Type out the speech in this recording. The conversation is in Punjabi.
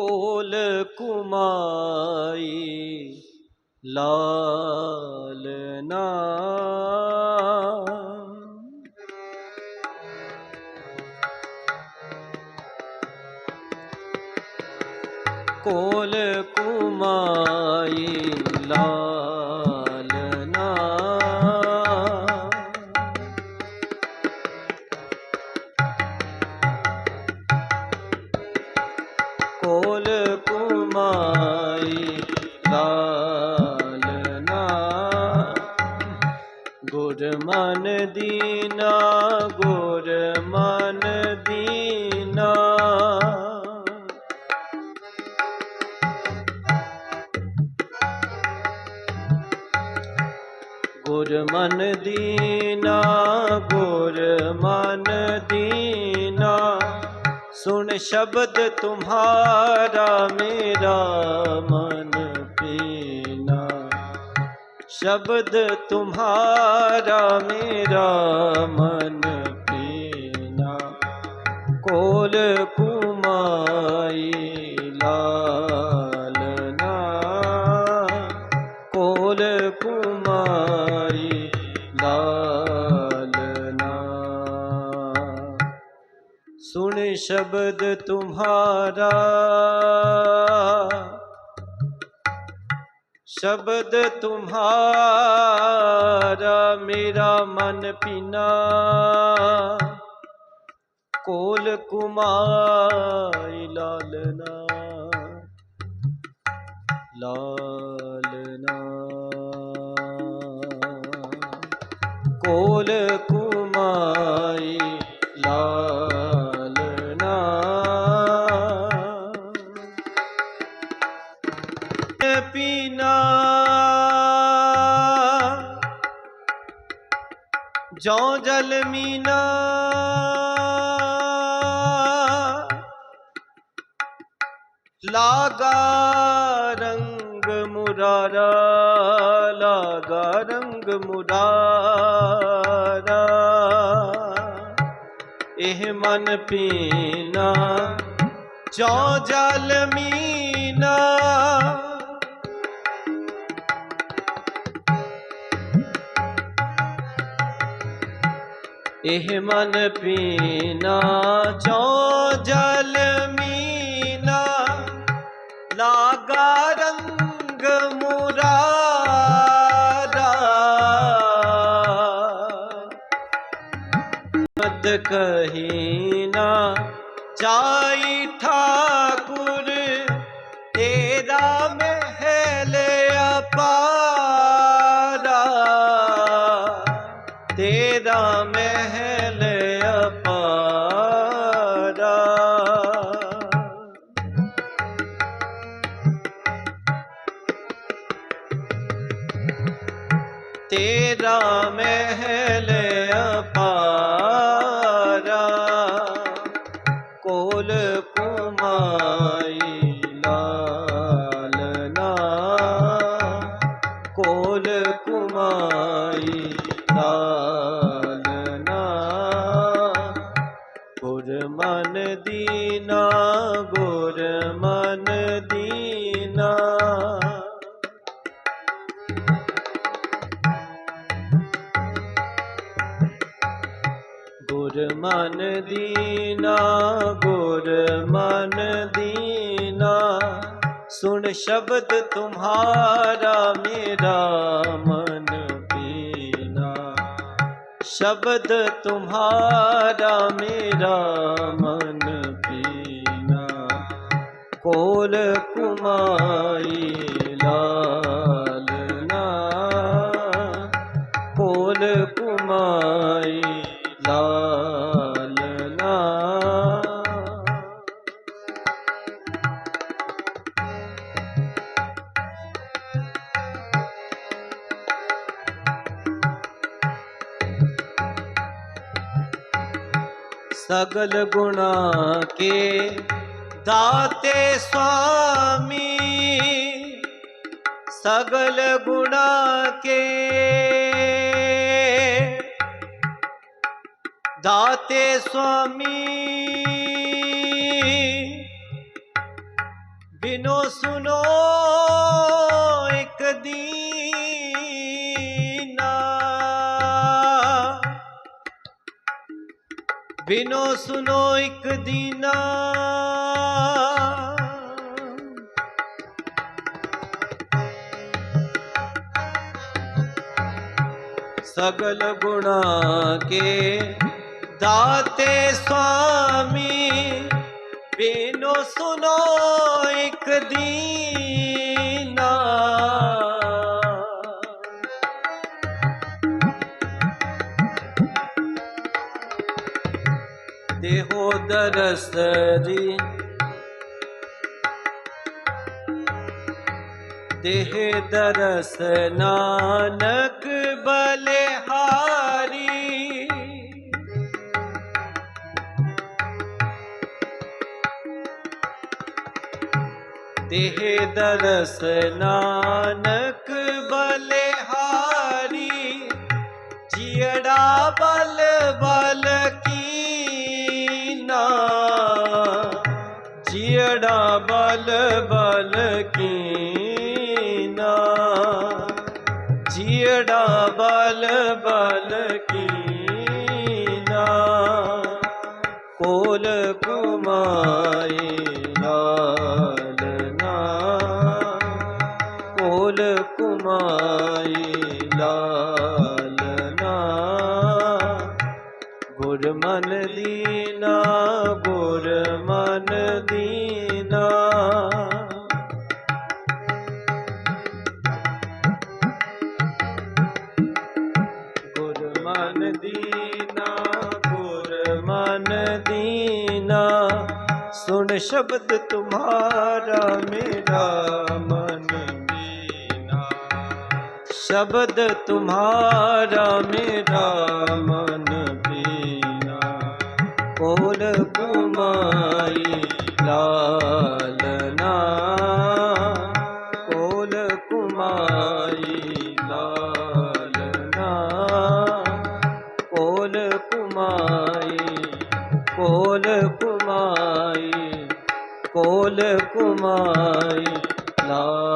ਕੋਲ ਕੁਮਾਈ ਲਾਲਨਾ ਕੋਲ ਗੁਰ ਮਨ ਦੀਨਾ ਗੁਰ ਮਨ ਦੀਨਾ। ਗੁਰ ਮਨ ਦੀਨਾ ਗੁਰ ਮਨ ਦੀਨਾ। ਸੁਣ ਸ਼ਬਦ ਤੁਮਹਾਰਾ ਮੇਰਾ ਮਨ ਪੀਨਾ। ਸ਼ਬਦ ਤੁਮਹਾਰਾ ਮੇਰਾ ਮਨ ਪੀਨਾ ਕੋਲ ਕੁਮਾਈ ਲਾਲਨਾ ਕੋਲ ਕੁਮਾਈ ਲਾਲਨਾ ਸੁਣ ਸ਼ਬਦ ਤੁਮਹਾਰਾ ਸ਼ਬਦ ਤੁਮਹਾਰਾ ਮੇਰਾ ਮਨ ਪੀਨਾ। ਕੋਲ ਕੁਮਾਈ ਲਾਲਨਾ ਲਾਲਨਾ ਕੋਲ ਕੁਮਾਈ ਪੀਨਾ। ਜੋ ਜਲ ਮੀਨਾ। ਲਾਗਾ ਰੰਗ ਮੁਰਾਰਾ, ਲਾਗਾ ਰੰਗ ਮੁਰਾਰਾ। ਇਹ ਮਨ ਪੀਨਾ ਜੋ ਜਲ ਮੀਨਾ। ਇਹ ਮਨ ਪੀਨਾ ਚੋ ਜਲ ਮੀਨਾ। ਲਾਗਾ ਰੰਗ ਮੁਰਾਰਾ। ਮਤ ਕਹੀ ਨਾ ਤੇਰਾ ਮਹਿਲ ਗੁਰ ਮਨ ਦੀਨਾ, ਗੁਰ ਮਨ ਦੀਨਾ। ਸੁਣ ਸ਼ਬਦ ਤੁਮਹਾਰਾ ਮੇਰਾ ਮਨ ਪੀਨਾ। ਸ਼ਬਦ ਤੁਮਾਰਾ, ਮੇਰਾ ਮਨ ਪੀਨਾ। ਕੋਲ ਕੁਮਾਈ ਸਗਲ ਗੁਣਾ ਕੇ ਦਾਤੇ ਸੁਆਮੀ ਸਗਲ ਗੁਣਾ ਕੇ ਦਾਤੇ ਸੁਆਮੀ ਬਿਨੋ ਸੁਨੋ ਸੁਨੋ ਇੱਕ ਦੀਨਾ। ਸਗਲ ਗੁਣਾ ਕੇ ਦਾਤੇ ਸੁਆਮੀ ਬਿਨੋ ਸੁਨੋ ਇੱਕ ਦੀਨਾ। ਦੇਹੋ ਦਰਸਰੀ ਦੇਹ ਦਰਸ ਨਾਨਕ ਬਲਿਹਾਰੀ। ਦੇਹ ਦਰਸ ਨਾਨਕ ਬਲਿਹਾਰੀ। ਜੀੜਾ ਬਲ ਬਲ ਜੀੜਾ ਬਲ ਬਲ ਕੀਨਾ। ਜੀੜਾ ਬਲ ਬਲ ਕੀਨਾ। ਕੋਲ ਕੁਮਾਈ ਲਾਲਨਾ ਕੋਲ ਕੁਮਾਈ ਲਾਲਨਾ ਗੁਰ ਮਨ ਦੀਨਾ ਗੁਰ ਮਨ ਦੀਨਾ। ਦੀਨਾ ਗੁਰ ਮਨ ਦੀਨਾ। ਸੁਣ ਸ਼ਬਦ ਤੁਮਾਰਾ ਮੇਰਾ ਮਨ ਦੀਨਾ। ਸ਼ਬਦ ਤੁਮਾਰਾ ਮੇਰਾ ਕੁਮਾਈ ਕੋਲ ਕੁਮਾਈ ਕੋਲ ਕੁਮਾਈ ਲਾਲਨਾ